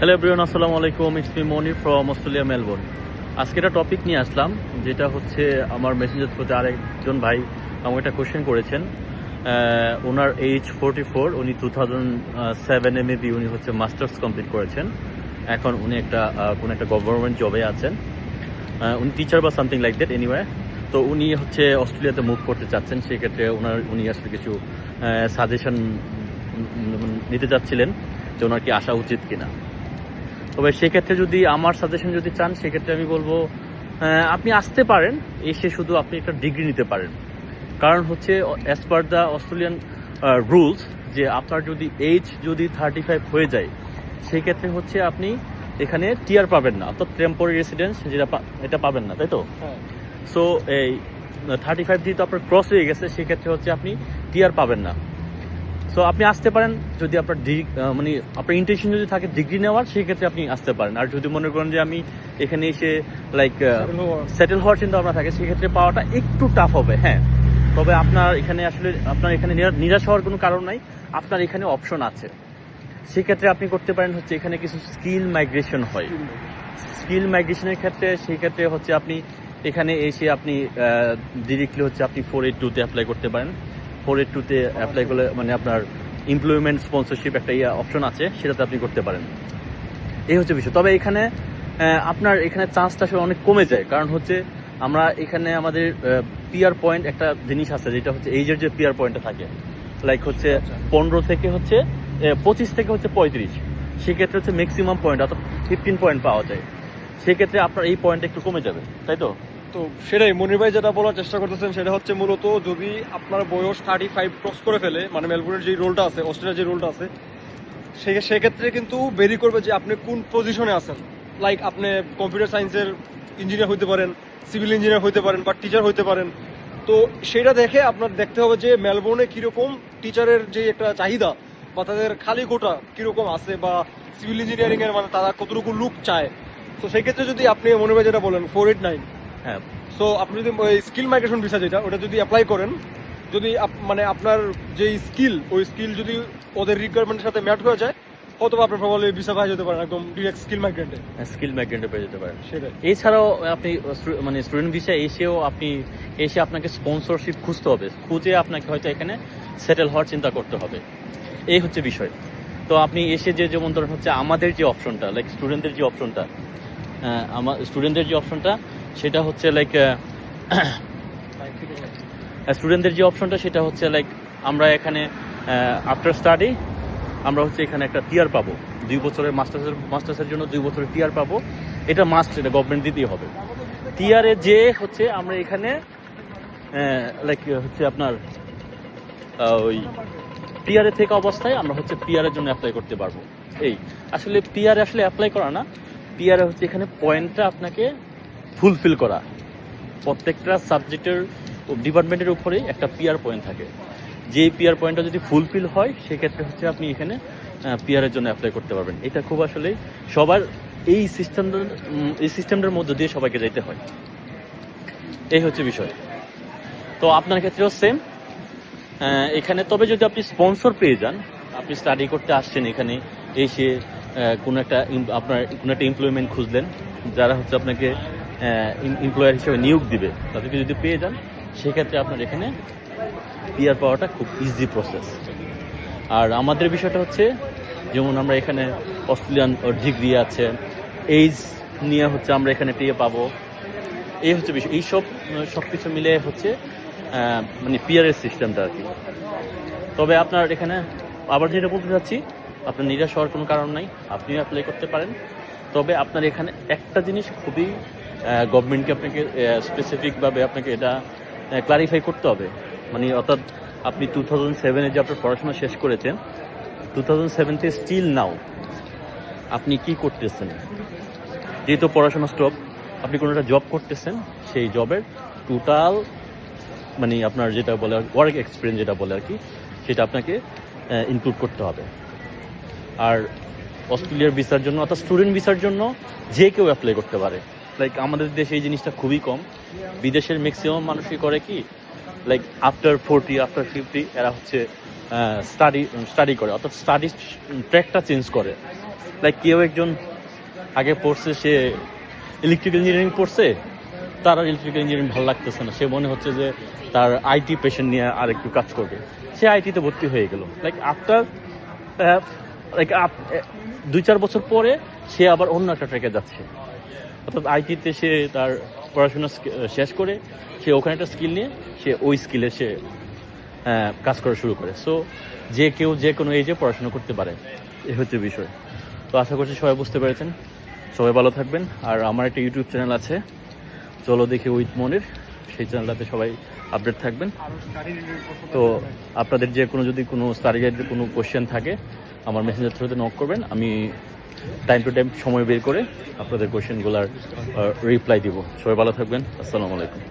Hello everyone আসসালামু আলাইকুম। It's me Moni from Australia Melbourne আজকে একটা টপিক নিয়ে আসলাম, যেটা হচ্ছে আমার মেসেঞ্জার থ্রুতে আরেকজন ভাই আমাকে একটা কোশ্চেন করেছেন। ওনার এইজ ফোরটি ফোর উনি two thousand seven M B উনি হচ্ছে মাস্টার্স কমপ্লিট করেছেন। এখন উনি একটা কোনো একটা গভর্নমেন্ট জবে আছেন। উনি টিচার বা সামথিং লাইক দ্যাট এনিওয়ে তো উনি হচ্ছে অস্ট্রেলিয়াতে মুভ করতে চাচ্ছেন, সেক্ষেত্রে ওনার, উনি আসলে কিছু সাজেশন নিতে চাচ্ছিলেন যে ওনার কি আসা উচিত কিনা। তবে সেক্ষেত্রে যদি আমার সাজেশন যদি চান সেক্ষেত্রে আমি বলব আপনি আসতে পারেন এসে শুধু আপনি একটা ডিগ্রি নিতে পারেন। কারণ হচ্ছে as per the Australian rules যে আপনার যদি এইজ যদি থার্টি ফাইভ হয়ে যায় সেক্ষেত্রে হচ্ছে আপনি এখানে টিয়ার পাবেন না। অর্থাৎ টেম্পোরারি রেসিডেন্স যেটা এটা পাবেন না তাই তো? হ্যাঁ। সো এই থার্টি ফাইভ যেহেতু আপনার ক্রস হয়ে গেছে সেক্ষেত্রে হচ্ছে আপনি টিয়ার পাবেন না। সো আপনি আসতে পারেন যদি আপনার ডিগ- আহ, মানে আপনার ইন্টেনশন যদি থাকে ডিগ্রি নেওয়ার সেক্ষেত্রে আপনি আসতে পারেন। আর যদি মনে করেন যে আমি এখানে এসে লাইক সেটেল হওয়ার। চিন্তা ভাবনা থাকে সেক্ষেত্রে পাওয়াটা একটু টাফ হবে হ্যাঁ। তবে আপনার এখানে আসলে আপনার এখানে নিরা- নিরাশ হওয়ার কোনো কারণ নাই আপনার এখানে অপশন আছে। সেক্ষেত্রে আপনি করতে পারেন হচ্ছে এখানে কিছু স্কিল মাইগ্রেশন হয়। স্কিল মাইগ্রেশনের ক্ষেত্রে সেই ক্ষেত্রে হচ্ছে আপনি এখানে এসে আপনি ডিরেক্টলি হচ্ছে আপনি ফোর এইট টুতে অ্যাপ্লাই করতে পারেন। ফোর এইট টুতে অ্যাপ্লাই করলে মানে আপনার এমপ্লয়মেন্ট স্পন্সরশিপ একটা ইয়ে অপশন আছে সেটাতে আপনি করতে পারেন। এই হচ্ছে বিষয়। তবে এখানে আপনার এখানে চান্সটা আসলে অনেক কমে যায়। কারণ হচ্ছে আমরা এখানে আমাদের পিয়ার পয়েন্ট একটা জিনিস আছে যেটা হচ্ছে এইজের যে পিয়ার পয়েন্টটা থাকে। লাইক হচ্ছে আচ্ছা। পনেরো থেকে হচ্ছে পঁচিশ থেকে হচ্ছে পঁয়ত্রিশ। সেক্ষেত্রে হচ্ছে ম্যাক্সিমাম পয়েন্ট অর্থাৎ ফিফটিন পয়েন্ট পাওয়া যায়। সেক্ষেত্রে আপনার এই পয়েন্ট একটু কমে যাবে তাই তো? তো সেটাই, মনির ভাই যেটা বলার চেষ্টা করতেছেন সেটা হচ্ছে মূলত যদি আপনার বয়স থার্টি ফাইভ ক্রস করে ফেলে মানে মেলবোর্নের যে রোলটা আছে, অস্ট্রেলিয়ার যে রোলটা আছে সেক্ষেত্রে কিন্তু বেরি করবে যে আপনি কোন পজিশনে আছেন। লাইক আপনি কম্পিউটার সায়েন্সের ইঞ্জিনিয়ার হতে পারেন সিভিল ইঞ্জিনিয়ার হতে পারেন বা টিচার হতে পারেন। তো সেটা দেখে আপনার দেখতে হবে যে মেলবোর্নে কীরকম টিচারের যে একটা চাহিদা বা তাদের খালি কোটা কীরকম আছে বা সিভিল ইঞ্জিনিয়ারিংয়ের মানে তারা কতটুকু লুক চায়। তো সেক্ষেত্রে যদি আপনি মনে হয় যেটা বলেন ফোর এইট নাইন হ্যাঁ। সো আপনি যদি ওই স্কিল মাইগ্রেশন ভিসা যেটা ওটা যদি অ্যাপ্লাই করেন যদি মানে আপনার যে স্কিল ওই স্কিল যদি ওদের রিকোয়ারমেন্টের সাথে ম্যাচ হয়ে যায় অথবা আপনি প্রবলি ভিসা পাওয়া যেতে পারেন একদম ডিরেক্ট স্কিল মাইগ্রেন্টে স্কিল মাইগ্রেন্টে পেয়ে যেতে পারেন। সেটাই। এছাড়াও আপনি মানে স্টুডেন্ট ভিসা এসেও আপনি এসে আপনাকে স্পন্সরশিপ খুঁজতে হবে। খুঁজে আপনাকে হয়তো এখানে সেটেল হওয়ার চিন্তা করতে হবে। এই হচ্ছে বিষয়। তো আপনি এসে যে যেমন ধরেন হচ্ছে আমাদের যে অপশনটা লাইক স্টুডেন্টদের যে অপশনটা আমার স্টুডেন্টদের যে অপশনটা সেটা হচ্ছে লাইক স্টুডেন্টদের যে অপশনটা সেটা হচ্ছে লাইক আমরা এখানে আফটার স্টাডি আমরা হচ্ছে এখানে একটা টিয়ার পাবো। দুই বছরের মাস্টার্সের মাস্টার্সের জন্য দুই বছরের টিয়ার পাবো। এটা মাস্ট এটা গভর্নমেন্ট দিতেই হবে। টিয়ারে যে হচ্ছে, আমরা এখানে লাইক হচ্ছে আপনার ওই পিয়ারে থেকে অবস্থায় আমরা হচ্ছে পিয়ারের জন্য অ্যাপ্লাই করতে পারব। এই, আসলে পিয়ারে আসলে অ্যাপ্লাই করা না। পিয়ারে হচ্ছে এখানে পয়েন্টটা আপনাকে ফুলফিল করা। প্রত্যেকটা সাবজেক্টের ডিপার্টমেন্টের উপরে একটা পিয়ার পয়েন্ট থাকে। যে পিয়ার পয়েন্টটা যদি ফুলফিল হয়, সেক্ষেত্রে হচ্ছে আপনি এখানে পিয়ারের জন্য অ্যাপ্লাই করতে পারবেন। এটা খুব আসলে সবার এই সিস্টেমটার এই সিস্টেমটার মধ্যে দিয়ে সবাইকে যেতে হয়। এই হচ্ছে বিষয়। তো আপনার ক্ষেত্রেও সেম এখানে তবে যদি আপনি স্পন্সর পেয়ে যান, আপনি স্টাডি করতে আসছেন এখানে, এসে কোনো একটা, আপনার কোনো একটা এমপ্লয়মেন্ট খুঁজলেন, যারা হচ্ছে আপনাকে এমপ্লয়ার হিসেবে নিয়োগ দিবে, তাদেরকে যদি পেয়ে যান, সেক্ষেত্রে আপনার এখানে পিয়ার পাওয়াটা খুব ইজি প্রসেস আর আমাদের বিষয়টা হচ্ছে, যেমন আমরা এখানে অস্ট্রেলিয়ান ডিগ্রি আছে এইজ নিয়ে হচ্ছে আমরা এখানে পেয়ে পাবো। এই হচ্ছে বিষয় এইসব সব সব কিছু মিলে হচ্ছে মানে পিয়ারের সিস্টেমটা আর কি। তবে আপনার এখানে, আবার যেটা বলতে চাচ্ছি, আপনার নিরাশ হওয়ার কোনো কারণ নাই, আপনিও অ্যাপ্লাই করতে পারেন। তবে আপনার এখানে একটা জিনিস খুবই গভর্নমেন্টকে আপনাকে স্পেসিফিকভাবে আপনাকে এটা ক্লারিফাই করতে হবে। মানে অর্থাৎ আপনি টু থাউজেন্ড সেভেনে যে আপনার পড়াশোনা শেষ করেছেন টু থাউজেন্ড সেভেনতে স্টিল নাও আপনি কি করতেছেন? যেহেতু পড়াশোনা স্টপ আপনি কোনো একটা জব করতেছেন, সেই জবের টোটাল মানে আপনার যেটা বলে ওয়ার্ক এক্সপিরিয়েন্স যেটা বলে আর কি, সেটা আপনাকে ইনক্লুড করতে হবে। আর অস্ট্রেলিয়ার ভিসার জন্য, অর্থাৎ স্টুডেন্ট ভিসার জন্য যে কেউ অ্যাপ্লাই করতে পারে। লাইক আমাদের দেশে এই জিনিসটা খুবই কম। বিদেশের ম্যাক্সিমাম মানুষই করে কি like after forty after fifty এরা হচ্ছে স্টাডি স্টাডি করে। অর্থাৎ স্টাডি ট্র্যাকটা চেঞ্জ করে। লাইক কেউ একজন আগে পড়ছে, সে ইলেকট্রিক্যাল ইঞ্জিনিয়ারিং পড়ছে তার আর ইলেকট্রিক্যাল ইঞ্জিনিয়ারিং ভালো লাগতেছে না। সে মনে হচ্ছে যে তার আইটি পেশেন্ট নিয়ে আর একটু কাজ করবে। সে আইটিতে ভর্তি হয়ে গেল। লাইক আফটার লাইক দুই চার বছর পরে সে আবার অন্য একটা ট্র্যাকে যাচ্ছে। অর্থাৎ আইটিতে সে তার পড়াশোনা শেষ করে, সে ওখানে একটা স্কিল নিয়ে সে ওই স্কিলে সে কাজ করা শুরু করে। সো যে কেউ যে কোনো এজে পড়াশোনা করতে পারে, এ হচ্ছে বিষয়। তো আশা করছি সবাই বুঝতে পেরেছেন। সবাই ভালো থাকবেন। আর আমার একটা ইউটিউব চ্যানেল আছে, চলো দেখি উইথ মনির। সেই চ্যানেলটাতে সবাই আপডেট থাকবেন। তো আপনাদের যে কোনো যদি কোনো স্টাডি কোনো কোশ্চেন থাকে আমার মেসেঞ্জার থ্রুতে নক করবেন। আমি টাইম টু টাইম সময় বের করে আপনাদের কোশ্চেনগুলোর রিপ্লাই দিব। সবাই ভালো থাকবেন। আসসালামু আলাইকুম।